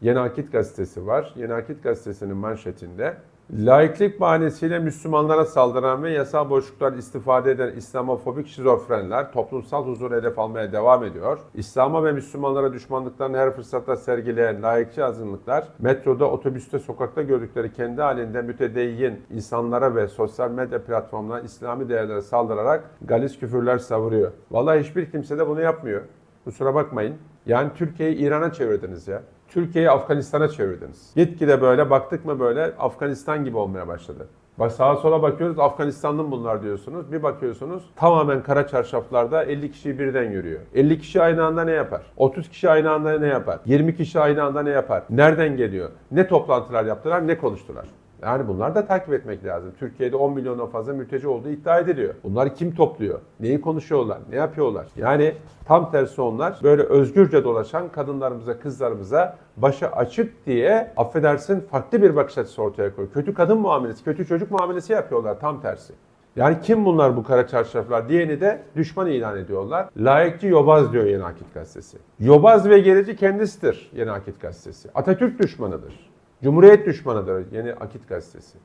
Yeni Akit gazetesi var. Yeni Akit gazetesinin manşetinde Laiklik bahanesiyle Müslümanlara saldıran ve yasal boşluklar istifade eden İslamofobik şizofrenler toplumsal huzuru hedef almaya devam ediyor. İslam'a ve Müslümanlara düşmanlıklarını her fırsatta sergileyen laikçi azınlıklar, metroda, otobüste, sokakta gördükleri kendi halinde mütedeyyin insanlara ve sosyal medya platformlarına İslami değerlere saldırarak galis küfürler savuruyor. Vallahi hiçbir kimse de bunu yapmıyor. Kusura bakmayın. Yani Türkiye'yi İran'a çevirdiniz ya. Türkiye'yi Afganistan'a çevirdiniz. Gitgide böyle baktık mı böyle Afganistan gibi olmaya başladı. Bak sağa sola bakıyoruz Afganistanlı bunlar diyorsunuz. Bir bakıyorsunuz tamamen kara çarşaflarda 50 kişi birden yürüyor. 50 kişi aynı anda ne yapar? 30 kişi aynı anda ne yapar? 20 kişi aynı anda ne yapar? Nereden geliyor? Ne toplantılar yaptılar, ne konuştular? Yani bunlar da takip etmek lazım. Türkiye'de 10 milyondan fazla mülteci olduğu iddia ediliyor. Bunları kim topluyor? Neyi konuşuyorlar? Ne yapıyorlar? Yani tam tersi onlar böyle özgürce dolaşan kadınlarımıza, kızlarımıza başı açık diye affedersin farklı bir bakış açısı ortaya koyuyor. Kötü kadın muamelesi, kötü çocuk muamelesi yapıyorlar tam tersi. Yani kim bunlar bu kara çarşaflar diyeni de düşman ilan ediyorlar. Layıkçı yobaz diyor Yeni Akit Gazetesi. Yobaz ve gerici kendisidir Yeni Akit Gazetesi. Atatürk düşmanıdır. Cumhuriyet düşmanıdır Yeni Akit Gazetesi.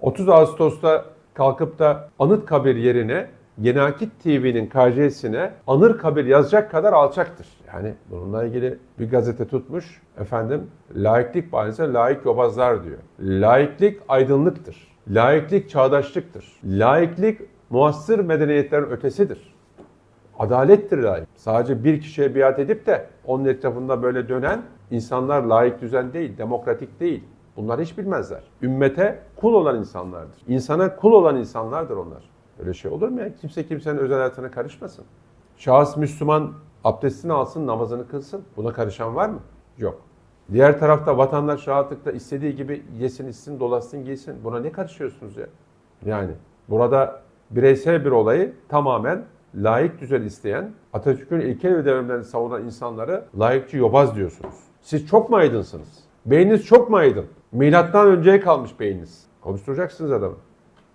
30 Ağustos'ta kalkıp da Anıtkabir yerine Yeni Akit TV'nin KJ'sine Anır yazacak kadar alçaktır. Yani bununla ilgili bir gazete tutmuş. Efendim laiklik bahanesi layık yobazlar diyor. Laiklik aydınlıktır. Laiklik çağdaşlıktır. Laiklik muassır medeniyetlerin ötesidir. Adalettir layık. Sadece bir kişiye biat edip de onun etrafında böyle dönen insanlar layık düzen değil, demokratik değil. Bunlar hiç bilmezler. Ümmete kul olan insanlardır. İnsana kul olan insanlardır onlar. Öyle şey olur mu ya? Kimse kimsenin özel hayatına karışmasın. Şahıs Müslüman abdestini alsın, namazını kılsın. Buna karışan var mı? Yok. Diğer tarafta vatandaş rahatlıkla istediği gibi yesin, içsin, dolaşsın, giysin. Buna ne karışıyorsunuz ya? Yani burada bireysel bir olayı tamamen layık düzen isteyen, Atatürk'ün ilkel ve devrimlerini savunan insanları layıkçı yobaz diyorsunuz. Siz çok mu aydınsınız? Beyniniz çok mu aydın? Milattan önceye kalmış beyniniz. Konuşturacaksınız adamı.